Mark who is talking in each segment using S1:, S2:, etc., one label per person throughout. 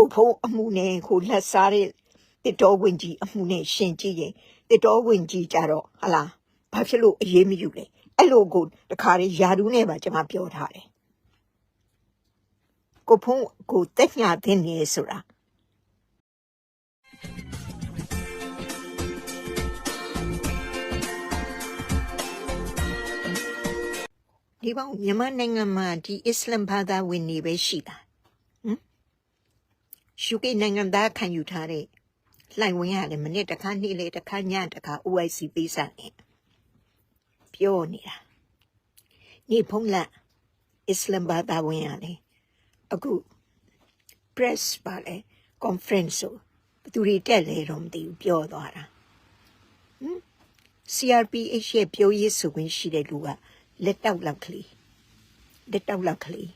S1: ကိုဖုံးအမှုနဲ့ကိုလက်စားတဲ့တစ်တော်ဝင်ကြီးအမှုနဲ့ရှင်ကြည့်ရင်တစ်တော်ဝင်ကြီးကြတော့ဟလာဘာဖြစ်လို့အေးမယူလဲအဲ့လိုကိုတခါလေးယာဒူးနဲ့ပါကျွန်မပြောထားတယ်ကိုဖုံးကိုတက်ညာတဲ့နေဆိုတာဒီပေါင်းမြန်မာနိုင်ငံမှာဒီအစ္စလမ်ဘာသာဝင်နေပဲရှိတာဟမ် ယူကေနိုင်ငံသားခံယူထားတဲ့လှိုင်ဝင်ရတယ်မနေ့တစ်ခါနေ့လေတစ်ခါညတစ်ခါ OIC ပေးစာနဲ့ပြောနေတာနေဖုံးလက်အစ္စလမ်ဘာသာဝင်ရတယ်အခု press ပါလေ conference ဆိုဘယ်သူတွေတက်လဲတော့မသိဘူးပြောသွားတာ CRPH ရဲ့ပြောရေးဆိုခွင့်ရှိတဲ့လူကလက်တောက်လောက်ကလေးလက်တောက်လောက်ကလေး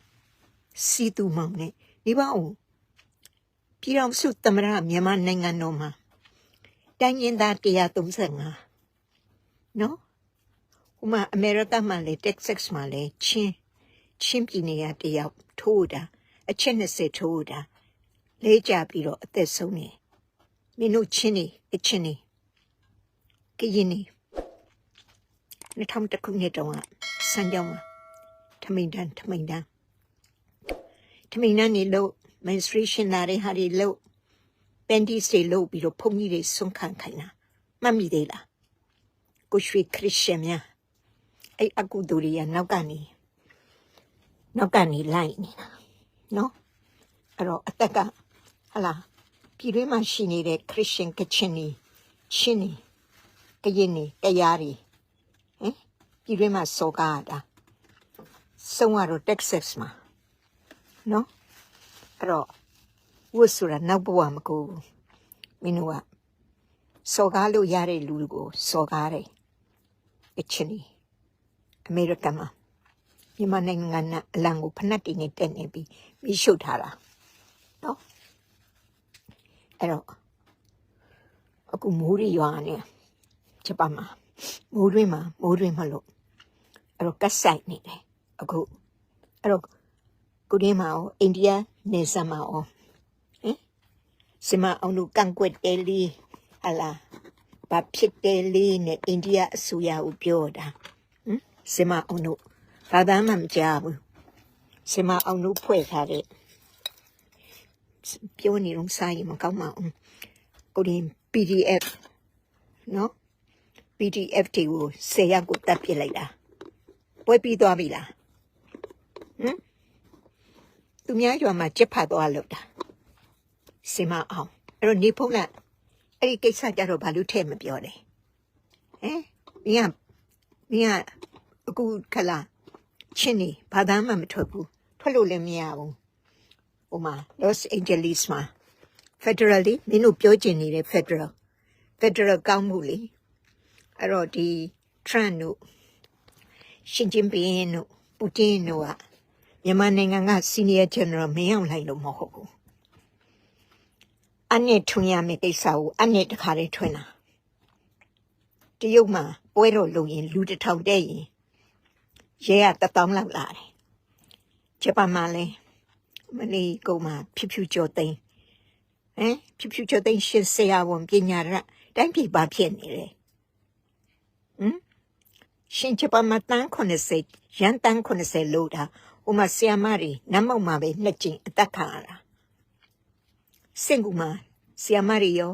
S1: စီတူမောင်နဲ့ဒီပါအောင် ပြည်အောင်စုသမရမြန်မာနိုင်ငံတော်မှာတိုင်းရင်းသား135နော်ဟိုမှာအမေရိကမှာလေတက္ကဆက်စ်မှာလေချင်းချင်းပြည်နယ်ကတယောက်ထိုးတာအချက်20ထိုးတာလဲကြပြီးတော့အသက်ဆုံးနေမင်းတို့ချင်းနေအချင်းနေကရင်နေ2000ခုနှစ်တုန်းကစံကြောင်းမှာထမိန်တန်းထမိန်တန်းထမိန်တန်းနေလို့ menstruation လာတဲ့ဟာတွေလို့ panties တွေလို့ပြီးတော့ဖုန်ကြီးတွေဆွန့်ခံခိုင်းတာမှတ်မိသေးလားကိုရွှေခရစ်ယာန်များအဲ့အကုသူတွေကနောက်ကနေနောက်ကနေလိုက်နေတာနော်အဲ့တော့အသက်ကဟလာပြည်တွင်းမှာရှိနေတဲ့ခရစ်ယာန်ကချင်နေချင်းနေကရင်နေကရားတွေဟင်ပြည်တွင်းမှာစော်ကားရတာဆုံးကတော့ Texas မှာနော် အဲ့တော့ဝတ်ဆိုတာနောက်ဘဝမကူဘူးမင်းတို့ကစော်ကားလို့ရတဲ့လူကိုစော်ကားတယ်အချင်းကြီးအမေရိကန်မှာမြန်မာနိုင်ငံကအလံကိုဖနက်တီနဲ့တက်နေပြီးမိရှုပ်ထားတာနော်အဲ့တော့အခုမိုးရီရွာနေဂျပန်မှာမိုးတွင်းမှာမိုးတွင်းမလို့အဲ့တော့ကတ်ဆိုင်နေတယ်အခုအဲ့တော့ကိုရင်းမှာရောအိန္ဒိယ နေစမ်းမှာရောဟင်စမအောင်လူကန်ကွက်တယ်လီဟလာဘာဖြစ်တယ်လီနဲ့အိန္ဒိယအစိုးရကိုပြောတာဟင်စမအောင်လူဘာသာမှမကြားဘူးစမအောင်လူဖွဲ့ထားတဲ့ပြောနေတော့စာရင်မကောင်းပါဘူးကိုရင်း PDF နော် PDF တွေကိုဆယ်ရက်ကိုတက်ပစ်လိုက်တာပွဲပြီးသွားပြီလားဟမ် သူများရွာမှာကြက်ဖတ်သွားလို့တာစင်မအောင်အဲ့တော့နေဖုံးကအဲ့ဒီကိစ္စကြတော့ဘာလို့ထဲ့မပြောလဲဟမ်မင်းကမင်းကအခုခလာချင်းနေဘာသာမှမထွက်ဘူးထွက်လို့လည်းမရဘူးဟိုမှာ Los Angeles မှာ federally မင်းတို့ပြောချင်နေတဲ့ federal federal ကောင်းမှုလေအဲ့တော့ဒီ Trump တို့ရှင်ကျင်းပင်တို့ပူတင်တို့က မြန်မာနိုင်ငံက Senior General မင်းအောင်လိုက်လို့မဟုတ်ဘူးအနဲ့ထွင်ရမယ့်ကိစ္စကိုအနဲ့တခါလေးထွင်တာတရုတ်မှာပွဲတော်လုပ်ရင်လူတစ်ထောင်တဲ့ရင်ရဲကတစ်တောင်းလောက်လာတယ်ဂျပန်မှာလည်းမလီကုန်းမှာဖြူဖြူကျော်သိန်းဟမ်ဖြူဖြူကျော်သိန်းရှင်ဆရာဝန်ပညာရတိုင်းပြည်ပါဖြစ်နေတယ်ရှင်ချပမတန်း80ရန်တန်း80လို့တာ ဟိုမှာဆီယမတွေနတ်မောက်မှာပဲနှစ်ကျင်အသက်ခံရတာစင်ကူမှာဆီယမတွေရော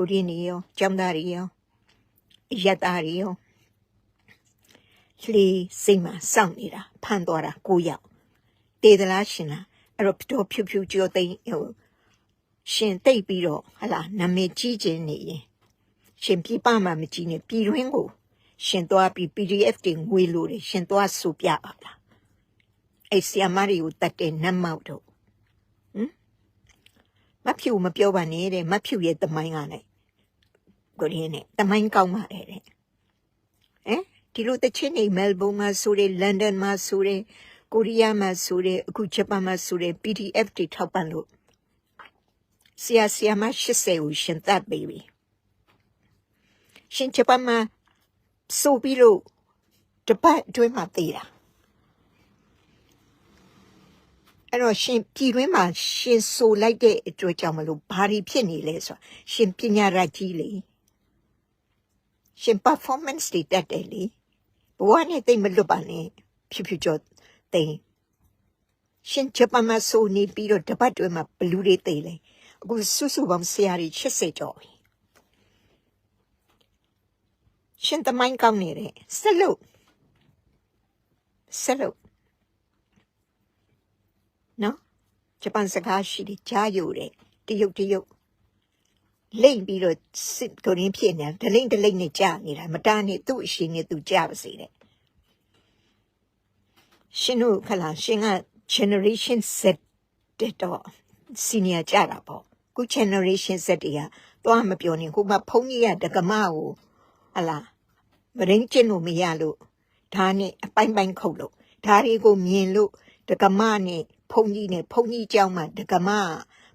S1: ဦးရင်းတွေရောကျောင်းသားတွေရောအရက်သားတွေရောလှေစိတ်မှာစောင့်နေတာဖန်သွားတာကိုရောက်တေသလားရှင်လားအဲ့တော့တော့ဖြူဖြူကြောသိန်းဟိုရှင်တိတ်ပြီးတော့ဟလာနာမည်ကြီးခြင်းနေရင်ရှင်ပြပမှာမကြီးနဲ့ပြည်တွင်းကို ရှင်သွားပြီး PDF တွေငွေလို့တယ်ရှင်သွားစူပြပါလား အဲ့ဆီယမရီကိုတတ်တဲ့နတ်မောက်တို့ဟမ်မဖြူမပြောပါနဲ့တဲ့မဖြူရဲ့တမိုင်းကလည်းကိုရင်းနဲ့တမိုင်းကောင်းပါတယ်တဲ့ဟမ်ဒီလိုတချင်းနေမဲလ်ဘုန်းမှာဆိုတယ်လန်ဒန်မှာဆိုတယ်ကိုရီးယားမှာဆိုတယ်အခုဂျပန်မှာဆိုတယ် PDF တွေထောက်ပံ့လို့ဆီယာဆီယာမ80ကိုရှင်တတ်ပေးပြီရှင်ဂျပန်မှာဆိုပြီးလို့တပတ်အတွင်းမှာသေးတာ အဲ့တော့ရှင်ပြည်တွင်းမှာရှင်ဆိုလိုက်တဲ့အတွက်ကြောင့်မလို့ဘာတွေဖြစ်နေလဲဆိုတော့ရှင်ပညာရကြီးလေရှင် performance တွေတက်တယ်လေဘဝနဲ့တိတ်မလွတ်ပါနဲ့ဖြူဖြူကျော်တိတ်ရှင်ဂျပန်မှာဆိုနေပြီးတော့တပတ်တွဲမှာဘလူးတွေတိတ်လေအခုစုစုပေါင်းဆရာကြီး80ကျော်ပြီရှင်တမိုင်းကောင်းနေတယ်ဆက်လို့ဆက်လို့ နော်ဂျပန်စကားရှိတယ်ကြားယူတယ်တရုတ်တရုတ်လိမ့်ပြီးတော့စစ်ကိုရင်းဖြစ်နေဒလိမ့်ဒလိမ့်နဲ့ကြာနေတာမတားနဲ့သူ့အရှင်နဲ့သူကြာပါစေတဲ့ရှင်တို့ခလာရှင်က generation Z တဲ့တော့ senior ကြတာပေါ့ခု generation Z တွေကတော့မပြောနေခုမှဖုန်းကြီးရတက္ကမကိုဟလာမရင်းကျင်လို့မရလို့ဒါနဲ့အပိုင်းပိုင်းခုတ်လို့ဒါတွေကိုမြင်လို့တက္ကမနဲ့ ဘုန်းကြီးနဲ့ဘုန်းကြီးကျောင်းမှာဒကမ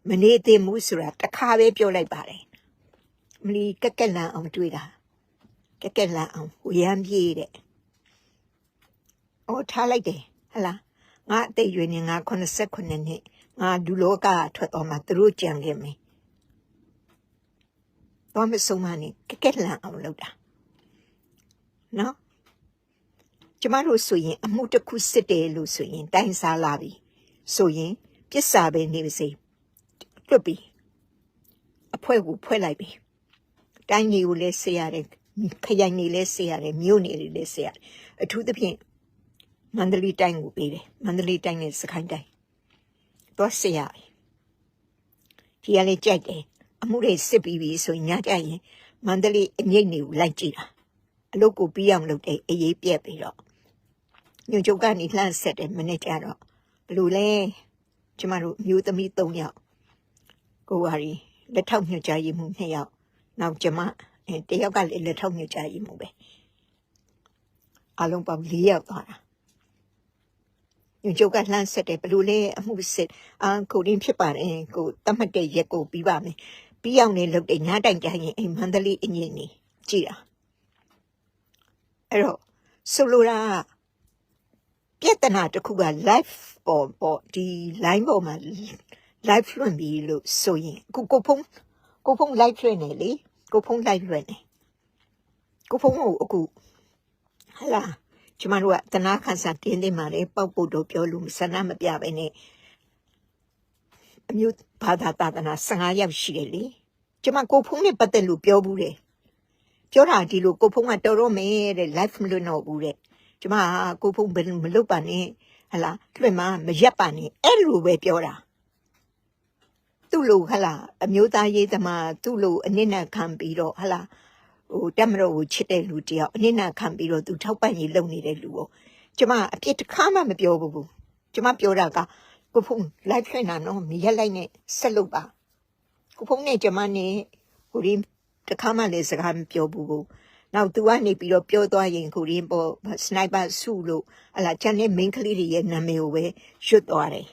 S1: မနေသင့်ဘူးဆိုတာတစ်ခါပဲပြောလိုက်ပါတယ်မလီကက်ကက်လန်အောင်တွေ့တာကက်ကက်လန်အောင်ဝရမ်းပြေးတဲ့အော်ထားလိုက်တယ်ဟလားငါအသိရွယ်နေငါ89နှစ်ငါဒူလောကထွက်တော်မှာသူတို့ကြံခဲ့မယ်တော့မဆုံးမနဲ့ကက်ကက်လန်အောင်လုပ်တာနော်ကျမတို့ဆိုရင်အမှုတစ်ခုစစ်တယ်လို့ဆိုရင်တိုင်စားလာပြီ ဆိုရင်ပြစ်စာပဲနေပါစေလွတ်ပြီအဖွဲကိုဖွဲလိုက်ပြီတိုင်းကြီးကိုလည်းဆေးရတယ်ခရိုင်နေလည်းဆေးရတယ်မြို့နေလည်းဆေးရတယ်အထူးသဖြင့်မန္တလေးတိုင်းကိုပေးတယ်မန္တလေးတိုင်းနဲ့စခိုင်းတိုင်းတော့ဆေးရတယ်ဒီကလေးကြိုက်တယ်အမှုတွေစစ်ပြီးပြီဆိုရင်ညကြရင်မန္တလေးအငိတ်နေကိုလိုက်ကြည့်တာအလုပ်ကိုပြီးအောင်လုပ်တယ်အေးအေးပြက်ပြီးတော့ညွန်ချုပ်ကနေလှမ်းဆက်တယ်မနေ့ကျတော့ ဘလို့လဲကျမတို့မျိုးသမီး၃ယောက်ကိုဝါရီလက်ထောက်ညွှန်ကြားရေးမှု၂ယောက်နောက်ကျမအဲတယောက်ကလည်းလက်ထောက်ညွှန်ကြားရေးမှုပဲအလုံးပေါင်း၄ယောက်သွားတာညွှန်ချုပ်ကလှမ်းဆက်တယ်ဘလို့လဲအမှုစစ်အာကိုရင်းဖြစ်ပါတယ်ကိုတတ်မှတ်တဲ့ရက်ကိုပြီးပါမယ်ပြီးအောင်လည်းလုပ်တယ်ညတိုင်ကြရင်အိမ်မန္တလေးအငင်းနေကြည်တာအဲ့တော့ဆိုလိုတာက ပြဿနာတစ်ခုက live ပေါ်ပေါ်ဒီ line ပေါ်မှာ live လွှင့်ပြီလို့ဆိုရင်ကိုကိုဖုံးကိုဖုံး live လွှင့်နေလေကိုဖုံး live လွှင့်နေကိုဖုံးကိုအခုဟလာကျမတို့ကတနာခန်းစာတင်းတင်းမာလေပောက်ပုတ်တော့ပြောလို့ဆန္ဒမပြပဲနဲ့အမျိုးဘာသာတာသနာ15ယောက်ရှိတယ်လေကျမကိုဖုံးနဲ့ပတ်သက်လို့ပြောဘူးတယ်ပြောတာဒီလိုကိုဖုံးကတော်တော့မယ်တဲ့ live မလွှင့်တော့ဘူးတဲ့ ကျမကကိုဖုံးဘယ်မလုပ်ပါနဲ့ဟလာလွှင့်မမရက်ပါနဲ့အဲ့လိုပဲပြောတာသူ့လိုဟလာအမျိုးသားရေးသမားသူ့လိုအနစ်နဲ့ခံပြီးတော့ဟလာဟိုတက်မတော်ကိုချစ်တဲ့လူတယောက်အနစ်နဲ့ခံပြီးတော့သူထောက်ပံ့ရေးလုပ်နေတဲ့လူကိုကျမအပြစ်တစ်ခါမှမပြောဘူးကျမပြောတာကကိုဖုံးလိုက်ခွင့်တာနော်မရက်လိုက်နဲ့ဆက်လုပ်ပါကိုဖုံးနဲ့ကျမနဲ့ဟိုဒီတစ်ခါမှလည်းစကားမပြောဘူးကို နောက်သူကနေပြီးတော့ပြောသွားရင်ကိုရင်းပေါ်စနိုက်ပါစုလို့ဟလာချန်တဲ့ main ကလေးတွေရဲ့နာမည်ကိုပဲရွတ်သွားတယ်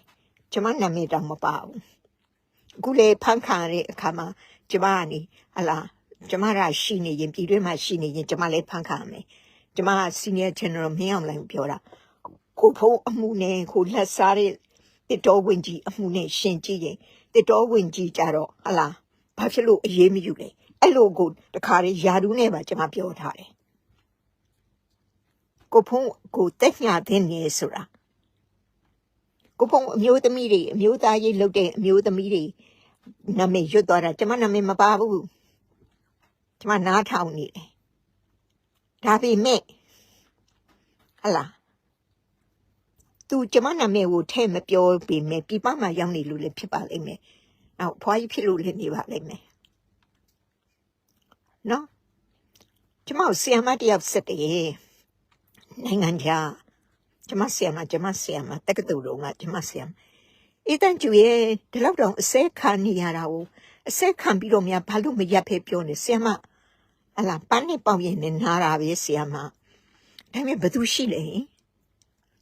S1: ကျမနာမည်တော့မပါဘူးအခုလေဖန်ခါတဲ့အခါမှာကျမကနေဟလာကျမကရှိနေရင်ပြည်တွင်းမှာရှိနေရင်ကျမလည်းဖန်ခါမယ်ကျမက senior general မင်းအောင်လိုင်းပြောတာကိုဖုံးအမှုနဲ့ကိုလက်စားတဲ့တစ်တော်ဝင်ကြီးအမှုနဲ့ရှင်ကြည့်ရင်တစ်တော်ဝင်ကြီးကြတော့ဟလာဘာဖြစ်လို့အေးမယူလဲ အဲ့လိုကိုတခါလေယာဒူးနဲ့ပါကျမပြောထားတယ်ကိုဖုံးကိုတက်ညာတဲ့နေဆိုတာကိုဖုံးအမျိုးသမီးတွေအမျိုးသားရေးလုပ်တဲ့အမျိုးသမီးတွေနာမည်ရွတ်သွားတာကျမနာမည်မပါဘူးကျမနားထောင်နေတယ်ဒါပေမဲ့ဟလာသူကျမနာမည်ကိုထဲ့မပြောပေမဲ့ပြပမှာရောက်နေလို့လည်းဖြစ်ပါလိမ့်မယ်။နောက်ဖွားကြီးဖြစ်လို့လည်းနေပါလိမ့်မယ်။ နော်ကျမဆီယမတယောက်စက်တယ်နိုင်ငံခြားကျမဆီယမကျမဆီယမတက္ကသိုလ်တော်ကကျမဆီယမအေးတန်ကျူရဲ့ဒီလောက်တောင်အစဲခံနေရတာကိုအစဲခံပြီးတော့များဘာလို့မရက်ဖဲပြောနေဆီယမအလားပန်းနဲ့ပေါင်ရင်နဲ့နားတာပဲဆီယမဒါပေမဲ့ဘသူရှိလဲ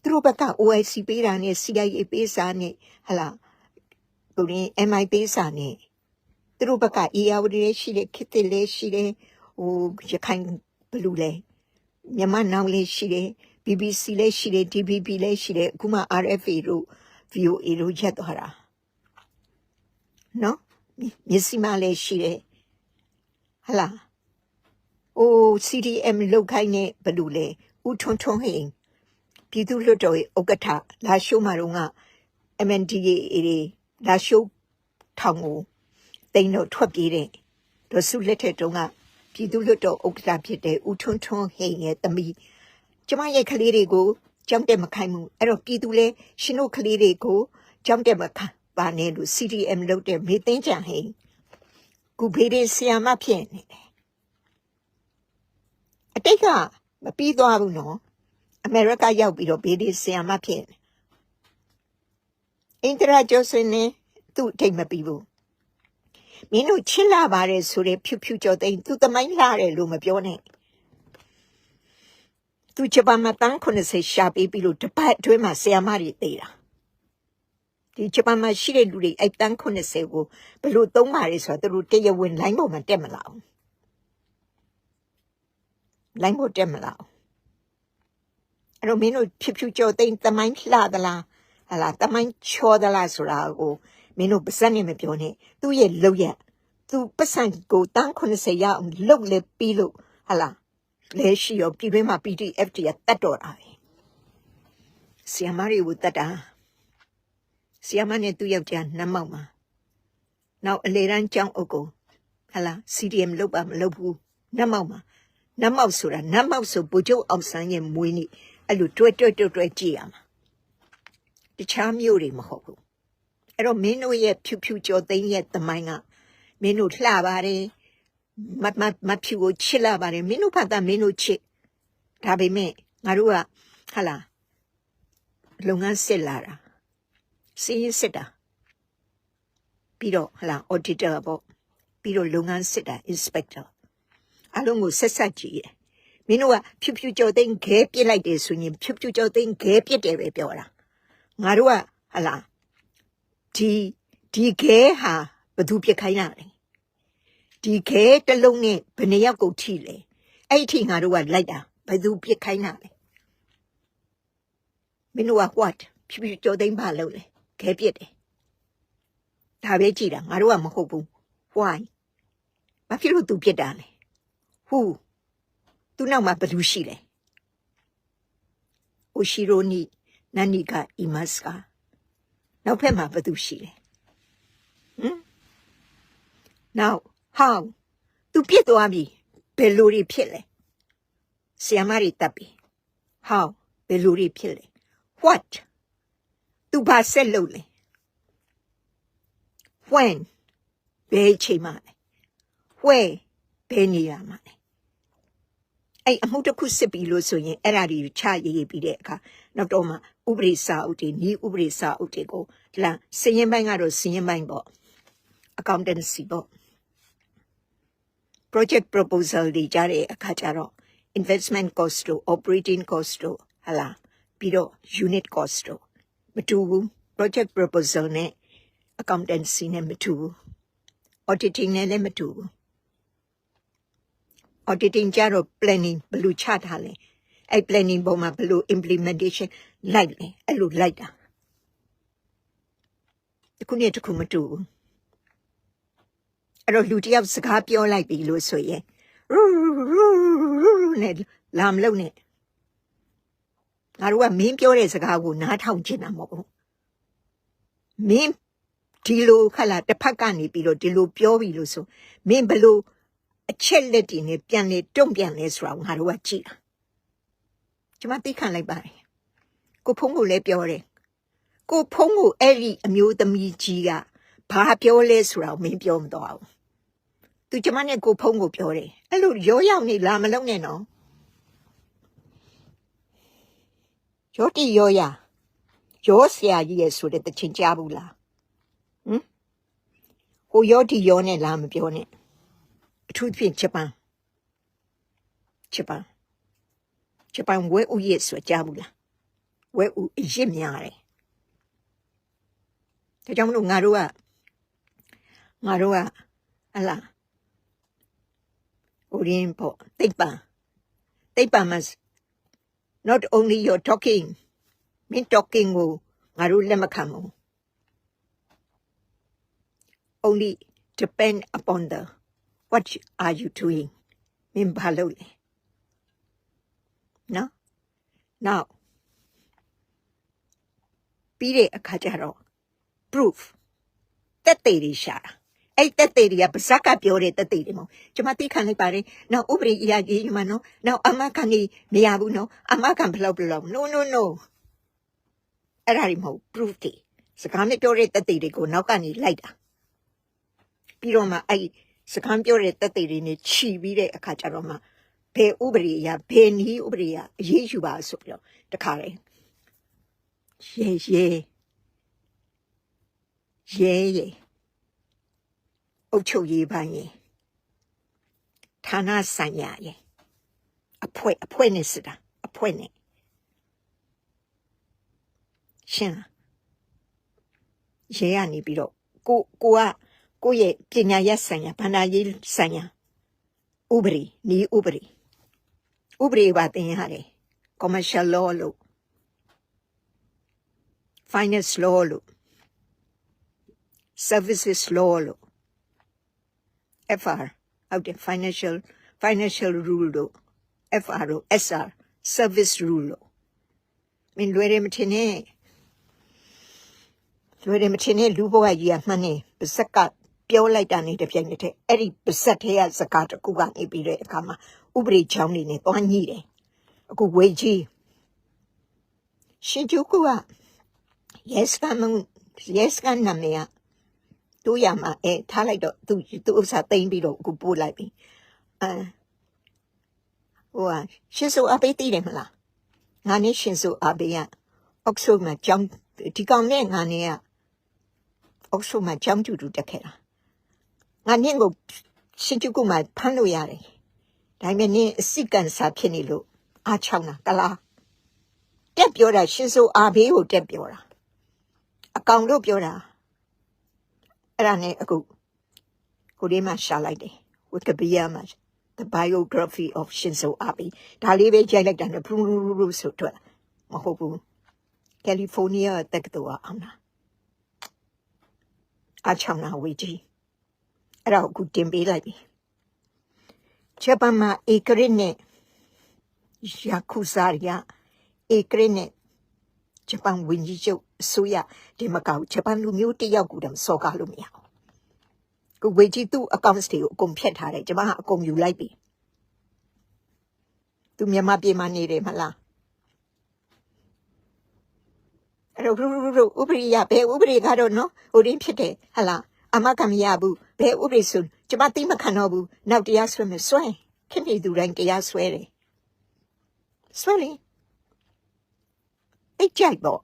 S1: သူတို့ဘက်က OIC ပေးတာနဲ့ CIA ပေးစာနဲ့ဟလာကိုရင်း MI ပေးစာနဲ့ သူတို့ဘက်က AR လည်းရှိတယ်ခေတ်တစ်လည်းရှိတယ်ဟိုရခိုင်ဘလူးလည်းမြန်မာနောင်လည်းရှိတယ် BBC လည်းရှိတယ် DBB လည်းရှိတယ်အခုမှ RFA တို့ VOA တို့ရက်သွားတာနော်မျက်စိမလည်းရှိတယ်ဟလာအိုး CDM လောက်ခိုင်းနေဘယ်လိုလဲဦးထွန်းထွန်းဟိန်ပြည်သူ့လွှတ်တော်ရဲ့ဥက္ကဋ္ဌလာရှိုးမှာတော့က MNDAA တွေလာရှိုးထောင်ကို တိန်တော့ထွက်ပြေးတဲ့ဒေါ်စုလက်ထက်တုန်းကပြည်သူ့လွှတ်တော်ဥက္ကဋ္ဌဖြစ်တဲ့ဦးထွန်းထွန်းဟိန်ရဲ့သမီးကျမရဲ့ကလေးတွေကိုကြောက်တယ်မခိုင်းဘူးအဲ့တော့ပြည်သူလဲရှင်တို့ကလေးတွေကိုကြောက်တယ်မခိုင်းပါနဲ့လို့ CDM လုပ်တဲ့မေသိန်းချန်ဟိန်ကူဖေးတဲ့ဆီယာမဖြစ်နေတယ်အတိတ်ကမပြီးသွားဘူးနော်အမေရိကရောက်ပြီးတော့ဘေးဒီဆီယာမဖြစ်နေအင်္ဂရာဂျိုစင်နဲ့သူ့အထိတ်မပြီးဘူး မင်းတို့ချစ်လာပါတယ်ဆိုတဲ့ဖြူဖြူကြော်သိန်းသူသမိုင်းလာတယ်လို့မပြောနဲ့သူချပါမတန်း90ရှာပေးပြီးလို့တပတ်အတွင်းမှာဆီယာမတွေသေးတာဒီချပါမရှိတဲ့လူတွေအဲ့တန်း90ကိုဘယ်လို့သုံးပါလဲဆိုတော့သူတို့တရားဝင် line ပေါ်မှာတက်မလာဘူး line ပေါ်တက်မလာဘူးအဲ့တော့မင်းတို့ဖြူဖြူကြော်သိန်းသမိုင်းလှသလားဟလာသမိုင်းချောသလားဆိုတာကို မင်းတို့ပါစက်နဲ့မပြောနဲ့သူ့ရဲ့လောက်ရသူပတ်စံကိုတန်း90ရအောင်လုတ်လေပြီးလို့ဟလာလဲရှိရောပြည်တွင်းမှာ PDF တည်းတတ်တော့တာပဲဆီယမာရီကိုတတ်တာဆီယမနဲ့သူ့ယောက်ျားနှမောက်မှာနောက်အလေရန်ကျောင်းအုပ်ကိုဟလာ CDM လုတ်ပါမလုတ်ဘူးနှမောက်မှာနှမောက်ဆိုတာနှမောက်ဆိုဘူကျုပ်အောင်ဆန်းရဲ့မွေးနေ့အဲ့လိုတွဲတွဲတွဲတွဲကြည့်ရမှာတခြားမျိုးတွေမဟုတ်ဘူး အဲ့တော့မင်းတို့ရဲ့ဖြူဖြူကြော်သိန်းရဲ့သမိုင်းကမင်းတို့လှပါတယ်မတ်မတ်မတ်ဖြူကိုချစ်လာပါတယ်မင်းတို့ဖတ်တာမင်းတို့ချစ်ဒါပေမဲ့ငါတို့ကဟာလာလုပ်ငန်းစစ်လာတာစီးရင်စစ်တာပြီးတော့ဟာလာ auditor ပေါ့ပြီးတော့လုပ်ငန်းစစ်တာ inspector အလုံးကိုဆက်ဆက်ကြည့်ရမင်းတို့ကဖြူဖြူကြော်သိန်းခဲပြစ်လိုက်တယ်ဆိုရင်ဖြူဖြူကြော်သိန်းခဲပြစ်တယ်ပဲပြောတာငါတို့ကဟာလာ ဒီဒီခဲဟာဘသူပြစ်ခိုင်းတာလဲဒီခဲတစ်လုံးနဲ့ဘယ်နှယောက်ကိုထိလဲအဲ့ဒီထိငါတို့ကလိုက်တာဘယ်သူပြစ်ခိုင်းတာလဲမင်းတို့က what ဖြူဖြူကြော်သိန်းပါလို့လဲခဲပြစ်တယ်ဒါပဲကြည်တာငါတို့ကမဟုတ်ဘူး why ဘာဖြစ်လို့သူပြစ်တာလဲ who သူနောက်မှာဘယ်သူရှိလဲအိုရှိရိုနီနာနီကအီမတ်စကာ နောက်ဖက်မှာဘယ်သူရှိလဲဟမ် now how သူပြစ်သွားပြီဘယ်လိုတွေဖြစ်လဲဆီယမတွေတပ်ပြီ how ဘယ်လိုတွေဖြစ်လဲ what သူဘာဆက်လုပ်လဲ when ဘယ်အချိန်မှလဲ where ဘယ်နေရာမှာလဲ အဲ့အမှုတစ်ခုစစ်ပြီလို့ဆိုရင်အဲ့ဒါတွေချရေးရေးပြီးတဲ့အခါနောက်တော့မှဥပဒေစာအုပ်တွေဤဥပဒေစာအုပ်တွေကိုလမ်းစည်ရင်ပိုင်းကတော့စည်ရင်ပိုင်းပေါ့ accountancy ပေါ့ project proposal တွေကြားတဲ့အခါကျတော့ investment cost တို့ operating cost တို့ဟလာပြီးတော့ unit cost တို့မတူဘူး project proposal နဲ့ accountancy နဲ့မတူဘူး auditing နဲ့လည်းမတူဘူး auditing ကြတော့ planning ဘယ်လိုချထားလဲအဲ့ planning ပေါ်မှာဘယ်လို implementation လိုက်လဲအဲ့လိုလိုက်တာဒီခုနဲ့တခုမတူဘူးအဲ့တော့လူတစ်ယောက်စကားပြောလိုက်ပြီလို့ဆိုရင်ရူရူရူနဲ့လာမလို့နဲ့ငါတို့ကမင်းပြောတဲ့စကားကိုနားထောင်ချင်တာမဟုတ်ဘူးမင်းဒီလိုခလာတစ်ဖက်ကနေပြီးတော့ဒီလိုပြောပြီလို့ဆိုမင်းဘလို့ အချက်လက်တွေနဲ့ပြန်လေတုံ့ပြန်လဲဆိုတာကိုငါတို့ကကြည့်တာကျွန်မသိခံလိုက်ပါတယ်ကိုဖုံးကိုလည်းပြောတယ်ကိုဖုံးကိုအဲ့ဒီအမျိုးသမီးကြီးကဘာပြောလဲဆိုတာကိုမင်းပြောမတော့ဘူးသူကျွန်မနဲ့ကိုဖုံးကိုပြောတယ်အဲ့လိုရောရောက်နေလာမလုံးနဲ့နော်ရောတီရောရရောဆရာကြီးရဲ့ဆိုတဲ့တချင်ကြားဘူးလားဟမ်ဟိုရောတီရောနဲ့လာမပြောနဲ့ အထူးသဖြင့်ဂျပန်ဂျပန်ဂျပန်ဝဲဥရဲ့ဆိုကြားဘူးလားဝဲဥအရစ်များတယ်ဒါကြောင့်မလို့ငါတို့ကငါတို့ကဟလာဟိုရင်ပေါ့တိတ်ပံတိတ်ပံမှာ not only you're talking မင်း talking ကိုငါတို့လက်မခံဘူး only depend upon the what are you doing မင်းဘာလုပ်လဲနော် now ပြီးတဲ့အခါကျတော့ proof တက်သေးတွေရှာတာအဲ့တက်သေးတွေကပါဇက်ကပြောတဲ့တက်သေးတွေမဟုတ်ကျွန်မသိခံလိုက်ပါတယ်နောက်ဥပဒေအရာကြီးမှာနော်နောက်အမခံနေမရဘူးနော်အမခံဘလောက်ဘလောက် no no no အဲ့ဒါတွေမဟုတ် proof တွေစကားနဲ့ပြောတဲ့တက်သေးတွေကိုနောက်ကနေလိုက်တာပြီးတော့မှအဲ့ စကားပြောတဲ့တက်သေးတွေနဲ့ခြီးပြီးတဲ့အခါကျတော့မှဘယ်ဥပဒေအရာဘယ်နည်းဥပဒေအရာအရေးယူပါဆိုပြီးတော့တခါလေရဲရဲရဲရဲအုတ်ချုပ်ရေးပိုင်းရေဌာနဆိုင်ရာရေအဖွဲအဖွဲနဲ့စစ်တာအဖွဲနဲ့ရှင်းလားရဲကနေပြီးတော့ကိုကိုက ကိုယ့်ရဲ့ပညာရပ်ဆိုင်ရာဗန္ဒာရေးဆိုင်ရာဥပဒေနီးဥပဒေဥပဒေပါသင်ရတယ် commercial law လို့ finance law လို့ services law လို့ FR ဟုတ်တယ် financial financial rule လို့ FR လို့ SR service rule လို့မင်းလွယ်တယ်မထင်နဲ့လွယ်တယ်မထင်နဲ့လူဘဝကြီးကမှန်းနေပါဇက်က ပြောလိုက်တာနဲ့တပြိုင်နက်တည်းအဲ့ဒီပါဇက်ထဲကစကားတစ်ခုကနေပြီးတဲ့အခါမှာဥပဒေချောင်းနေနဲ့တွားညှိတယ်အခုဝေကြီးရှင်ကျုပ်က yes ကမ yes ကနာမည်ကတို့ရမှာအဲထားလိုက်တော့သူသူဥစ္စာတိမ့်ပြီးတော့အခုပို့လိုက်ပြီအဲဟိုကရှင်စုအပေးတည်တယ်မလားငါနဲ့ရှင်စုအပေးကအောက်ဆုမှာကြောင်းဒီကောင်နဲ့ငါနဲ့ကအောက်ဆုမှာကြောင်းကျူတူတက်ခဲ့တာ ငါနဲ့ကိုရှင်ကျုကမှဖမ်းလို့ရတယ်ဒါပေမဲ့နင်းအစိကန်စာဖြစ်နေလို့အားချောင်းတာကလားတက်ပြောတာရှင်စုအပေးကိုတက်ပြောတာအကောင်တို့ပြောတာအဲ့ဒါနဲ့အခုကိုလေးမှရှာလိုက်တယ်ဝီကပီယာမှာ the biography of Shinzo Abe ဒါလေးပဲကြိုက်လိုက်တာနဲ့ဘလူးဘလူးဘလူးဆိုတော့မဟုတ်ဘူးကယ်လီဖိုးနီးယားတက္ကသိုလ်ကအောင်လားအချောင်းနာဝေကြီး အဲ့ဒါကိုအခုတင်ပေးလိုက်ပြီဂျပန်မှာဧကရစ်နဲ့ယာကုဇာရီယာဧကရစ်နဲ့ဂျပန်ဝန်ကြီးချုပ်အစိုးရဒီမကောက်ဂျပန်လူမျိုးတစ်ယောက်ကိုတည်းစော်ကားလို့မရဘူး။ကိုဝေကြီးသူ့အကောင့်စ်တွေကိုအကုန်ဖျက်ထားတယ်ဂျပန်ကအကုန်ယူလိုက်ပြီ။သူမြန်မာပြည်မှာနေတယ်မလား။အဲ့တော့ရူရူရူဥပဒေရဘယ်ဥပဒေကတော့နော်ဟိုရင်းဖြစ်တယ်ဟလားအမကမရဘူး ဘယ်ဥပဒေဆိုဂျပန်သိမခံတော့ဘူးနောက်တရားဆွဲမယ်ဆွဲခင်ဗျသူတိုင်းတရားဆွဲတယ်ဆွဲလေအိတ်ကြိုက်ပေါ့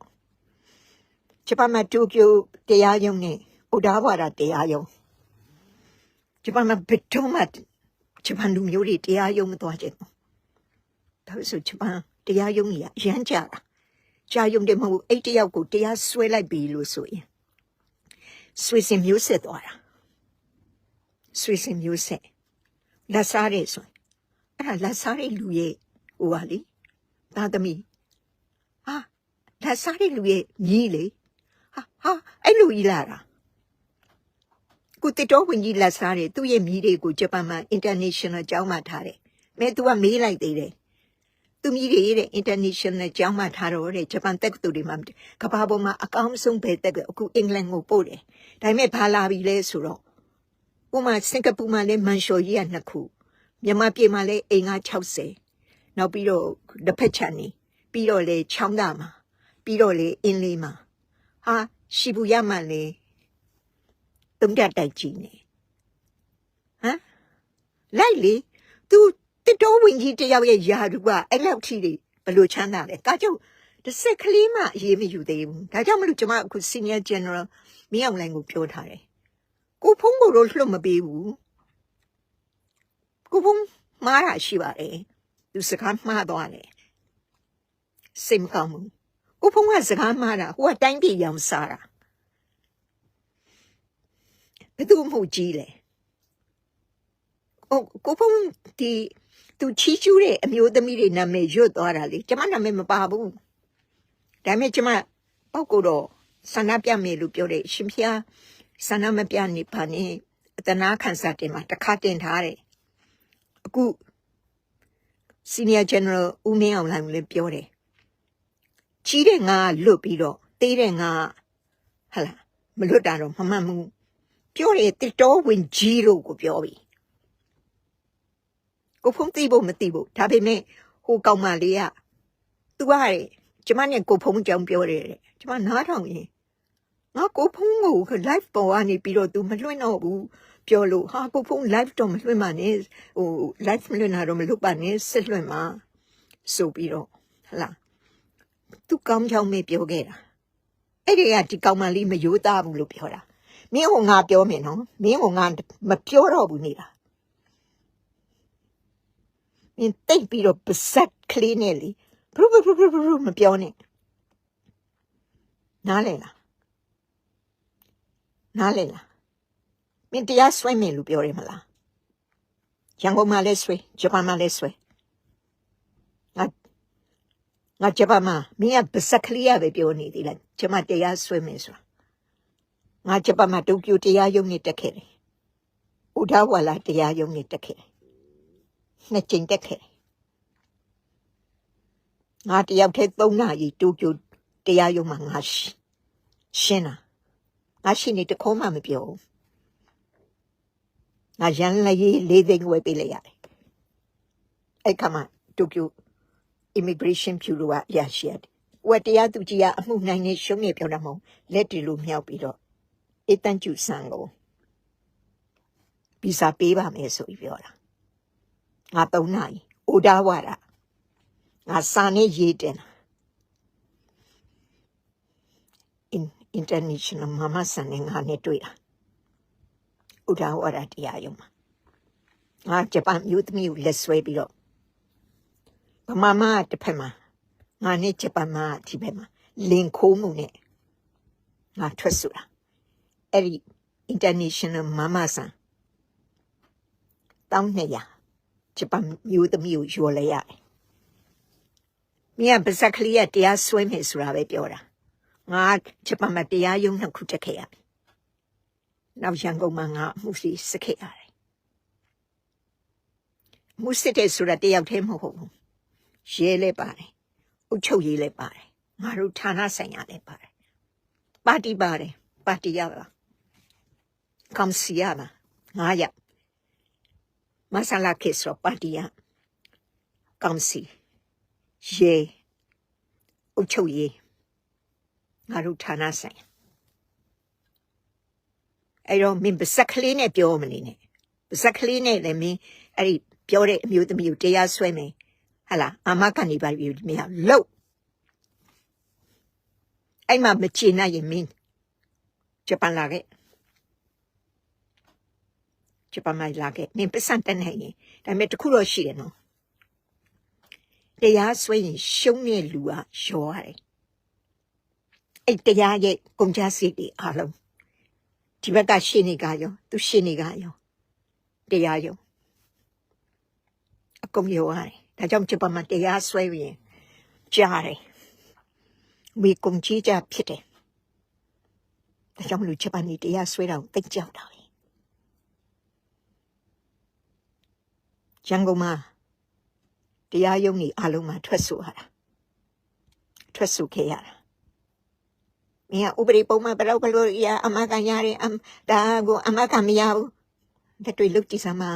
S1: ဂျပန်မှာတိုကျိုတရားရုံးနဲ့အိုဒါဝါဒတရားရုံးဂျပန်မှာဘယ်တော့မှဂျပန်လူမျိုးတွေတရားရုံးမသွားကြဘူးဒါဆိုဂျပန်တရားရုံးကြီးအရမ်းကြတာကြာရုံတယ်မဟုတ်ဘူးအိတ်တယောက်ကိုတရားဆွဲလိုက်ပြီလို့ဆိုရင်ဆွေစင်မျိုးဆက်သွားတာ ဆွေစင်မျိုးဆက်လက်စားတယ်ဆိုရင်အဲ့ဒါလက်စားတဲ့လူရဲ့ဟိုပါလေသာသမီဟာလက်စားတဲ့လူရဲ့မြည်လေဟာဟာအဲ့လူကြီးလာတာကိုတတော်ဝင်ကြီးလက်စားတယ်သူ့ရဲ့မြည်တွေကိုဂျပန်မှာ international ကျောင်းမှာထားတယ်မဲ तू ကမေးလိုက်သေးတယ်သူမြည်တွေတဲ့ international ကျောင်းမှာထားတော့တဲ့ဂျပန်တက္ကသိုလ်တွေမှာကမ္ဘာပေါ်မှာအကောင်းဆုံးပဲတက္ကသိုလ်အခုအင်္ဂလန်ကိုပို့တယ်ဒါပေမဲ့ဘာလာပြီလဲဆိုတော့ ဥမာစင်ကာပူမှာလည်းမန်ရှော်ကြီးကနှစ်ခုမြန်မာပြည်မှာလည်းအိမ်က60နောက်ပြီးတော့တစ်ဖက်ချန်နေပြီးတော့လေချောင်းသားမှာပြီးတော့လေအင်းလေးမှာဟာရှီဘူးရမှလေတုံးတက်တိုက်ကြီးနေဟမ်လိုက်လေ तू တစ်တော်ဝင်ကြီးတယောက်ရဲ့ယာရုကအဲ့လောက်ထိတွေဘယ်လိုချမ်းသာလဲကာကြောင့်တစ်စက်ကလေးမှအရေးမယူသေးဘူးဒါကြောင့်မလို့ကျွန်မအခု senior general မင်းအောင်လိုင်းကိုပြောထားတယ် ကိုဖုံးကိုတော့လှုပ်မပေးဘူးကိုဖုံးမားတာရှိပါတယ်သူစကားမှားသွားတယ်စိတ်မကောင်းဘူးကိုဖုံးကစကားမှားတာဟိုကတိုင်းပြည်ရောင်စားတာဘယ်သူမှမဟုတ်ကြီးလဲအိုကိုဖုံးဒီသူချီးကျူးတဲ့အမျိုးသမီးတွေနာမည်ရွတ်သွားတာလေကျမနာမည်မပါဘူးဒါပေမဲ့ကျမပောက်ကိုတော့ဆန္ဒပြမယ်လို့ပြောတယ်ရှင်ဖျား ဆန္ဒမပြနေပါနဲ့အတနာခံစားတင်မှာတစ်ခါတင်ထားတယ်အခု senior general ဦးမင်းအောင်လှိုင်လည်းပြောတယ်ကြီးတဲ့ငါကလွတ်ပြီးတော့သေးတဲ့ငါကဟလာမလွတ်တာတော့မမှန်ဘူးပြောတယ်တစ်တော်ဝင်ကြီးလို့ကိုပြောပြီကိုဖုံးသိဖို့မသိဖို့ဒါပေမဲ့ဟိုကောင်မလေးက तू ကတဲ့ကျမနဲ့ကိုဖုံးကြောင်ပြောတယ်တဲ့ကျမနားထောင်ရင် ငါကိုဖုံးကို live ပေါ်ကနေပြီးတော့ तू မလွှင့်တော့ဘူးပြောလို့ဟာကိုဖုံး live တော့မလွှင့်ပါနဲ့ဟို live မလွှင့်တာတော့မလုပ်ပါနဲ့စစ်လွှင့်မှာဆိုပြီးတော့ဟလာ तू ကောင်းချောင်းမေးပြောခဲ့တာအဲ့ဒီကဒီကောင်မလေးမယိုးသားဘူးလို့ပြောတာမင်းဟိုငါပြောမယ်နော်မင်းဟိုငါမပြောတော့ဘူးနေတာမင်းတိတ်ပြီးတော့ပါဇက်ကလေးနဲ့လေဘရုဘရုဘရုဘရုမပြောနဲ့နားလေလား နားလေလားမင်းတရားဆွဲမယ်လို့ပြောရမလားရန်ကုန်မှာလည်းဆွဲဂျပန်မှာလည်းဆွဲငါငါဂျပန်မှာမင်းကပါဇက်ကလေးရပဲပြောနေသေးလားကျမတရားဆွဲမယ်ဆိုတာငါဂျပန်မှာတိုကျိုတရားရုံးနေတက်ခဲ့တယ်ဥဒါဝါလာတရားရုံးနေတက်ခဲ့တယ်နှစ်ကြိမ်တက်ခဲ့တယ်ငါတယောက်တည်း၃နာရီတိုကျိုတရားရုံးမှာငါရှင်းရှင်းတာ ငါရှိနေတခုံးမှမပြောဘူးငါရန်လည်းရေးလေးသိန်းဝယ်ပေးလိုက်ရတယ်အဲ့ခါမှတိုကျို immigration bureau ကအရာရှိရတယ်ဝက်တရားသူကြီးကအမှုနိုင်နေရှုံးနေပြောတာမဟုတ်လက်တီလိုမြောက်ပြီးတော့အေတန်ကျူဆန်ကိုဗီဇာပေးပါမယ်ဆိုပြီးပြောတာငါ၃နာရီအိုဒါဝါတာငါစာနဲ့ရေးတင်တာ in international mama ဆန်နဲ့ငါနဲ့တွေ့တာဥဒါဝရတရားရုံးမှာငါဂျပန်မြို့သမီးကိုလက်ဆွဲပြီးတော့ဗမာမကတစ်ဖက်မှာငါနဲ့ဂျပန်မကဒီဘက်မှာလင်ခိုးမှုနဲ့ငါထွက်ဆိုတာအဲ့ဒီ international mama ဆန်တောင်း200ဂျပန်မြို့သမီးကိုယူလိုက်ရတယ်မင်းကပါဇက်ကလေးကတရားဆွဲမယ်ဆိုတာပဲပြောတာ ငါဂျပန်မှာတရားရုံးနှစ်ခုတက်ခဲ့ရပြီနောက်ရန်ကုန်မှာငါအမှုစီစစ်ခဲ့ရတယ်အမှုစစ်တဲ့ဆိုတာတယောက်တည်းမဟုတ်ဘူးရဲလည်းပါတယ်အုပ်ချုပ်ရေးလည်းပါတယ်ငါတို့ဌာနဆိုင်ရာလည်းပါတယ်ပါတီပါတယ်ပါတီရပါကမ်စီယာပါငါရမဆလာကေဆိုပါတီရကမ်စီရဲအုပ်ချုပ်ရေး ငါတို့ဌာနဆိုင်ရာအဲ့တော့မင်းပါဇက်ကလေးနဲ့ပြောမနေနဲ့ပါဇက်ကလေးနဲ့လည်းမင်းအဲ့ဒီပြောတဲ့အမျိုးသမီးကိုတရားစွဲမယ်ဟာလားအမကနေပါပြီမင်းလှုပ်အဲ့မှာမချင်နိုင်ရင်မင်းဂျပန်လာခဲ့ဂျပန်မှာလာခဲ့မင်းပစံတန်းနေရင်ဒါပေမဲ့တခုတော့ရှိတယ်နော်တရားစွဲရင်ရှုံးတဲ့လူကရောရတယ် အဲ့တရားရဲ့ကုန်ကြစိတ်တွေအားလုံးဒီဘက်ကရှင်းနေကရောသူရှင်းနေကရောတရားရောအကုန်ရောရတယ်ဒါကြောင့်ဂျပန်မှာတရားစွဲရင်ကြားတယ်မိကုန်ကြီးကြဖြစ်တယ်ဒါကြောင့်မလို့ဂျပန်นี่တရားစွဲတာကိုသိကြောက်တာပဲရန်ကုန်မှာတရားရုံးนี่အားလုံးမှာထွက်ဆိုရတာထွက်ဆိုခဲ့ရတာ မင်းကဥပဒေပုံမှန်ဘယ်လောက်ဘယ်လိုရအမကန်ရတယ်အမ်ဒါကိုအမကန်မရဘူးလက်တွေ့လုတ်ကြည့်စမ်းပါ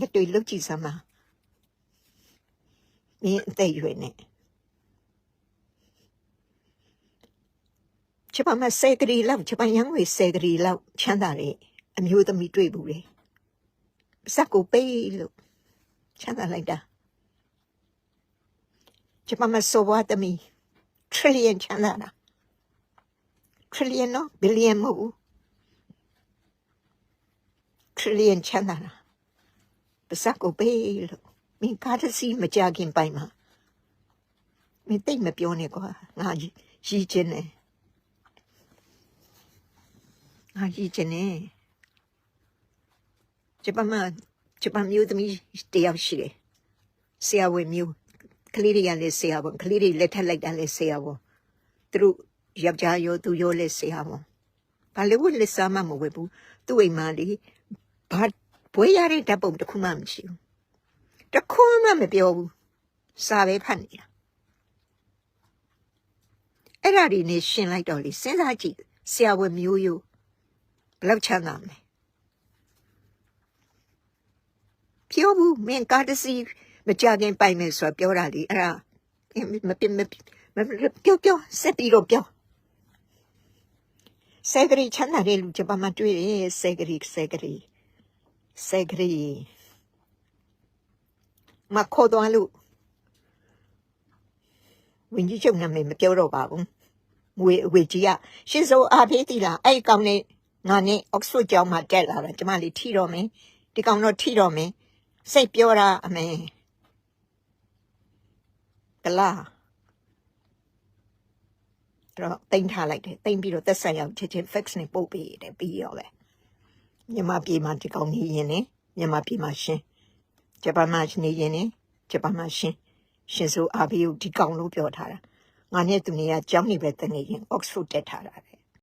S1: လက်တွေ့လုတ်ကြည့်စမ်းပါမင်းအသက်အရွယ်နဲ့ချပါမစေကလေးလောက်ချပါရန်ဝေစေကလေးလောက်ချမ်းသာတယ်အမျိုးသမီးတွေ့ဘူးလေစက်ကိုပေးလို့ချမ်းသာလိုက်တာချပါမစောဝတ်သမီး trillion ချမ်းသာတာ trillion နော် billion မဟုတ်ဘူး trillion ချမ်းသာတာပါစက်ကိုပေးလို့မင်းကားတစ်စီးမကြခင်ပိုင်မှာမင်းတိတ်မပြောနဲ့ကွာငါရီးချင်းနေငါရီးချင်းနေဂျပန်မှာဂျပန်မျိုးသမီးတယောက်ရှိတယ်ဆရာဝန်မျိုး ကလေးတွေကလည်းဆရာဝန်ကလေးတွေလက်ထက်လိုက်တာလည်းဆရာဝန်သူတို့ယောက်ျားရောသူရောလဲဆရာမောဘာလို့ဝလက်စားမှမဝယ်ဘူးသူ့အိမ်မလေးဘာဘွေးရတဲ့ဓာတ်ပုံတစ်ခုမှမရှိဘူးတစ်ခုမှမပြောဘူးစာပဲဖတ်နေတာအဲ့ဒါဒီနေရှင်းလိုက်တော့လေစဉ်းစားကြည့်ဆရာဝန်မျိုးရိုးဘယ်လောက်ချမ်းသာမလဲပြောဘူးမင်းကားတစ်စီး မကြခင်ပိုင်မယ်ဆိုတော့ပြောတာလေအဲ့ဒါမပြမမပြောပြောဆက်ပြီးတော့ပြောဆယ်ဂရီချမ်းသာတဲ့လူဂျပန်မှာတွေ့တယ်ဆယ်ဂရီဆယ်ဂရီဆယ်ဂရီမခေါ်တော့လို့ဝင်ကြီးချုပ်နာမည်မပြောတော့ပါဘူးငွေအဝေကြီးကရှင်းစိုးအားဖေးတီလာအဲ့ဒီကောင်နဲ့ငါနဲ့ Oxford ကျောင်းမှာတက်လာတာကျမလေးထိတော့မယ်ဒီကောင်တော့ထိတော့မယ်စိတ်ပြောတာအမေ ကလားတော့တင်ထားလိုက်တယ်တင်ပြီးတော့သက်ဆိုင်အောင်ချက်ချင်း fax နဲ့ပို့ပေးတယ်ပြီးရောပဲမြန်မာပြည်မှာဒီကောင်နေရင်လေမြန်မာပြည်မှာရှင်းဂျပန်မှာနေရင်လေဂျပန်မှာရှင်းရှင်းဆိုအားပေးကိုဒီကောင်လို့ပြောထားတာငါနဲ့သူနေကကျောင်းနေပဲတနေရင် Oxford တက်ထားတာလေ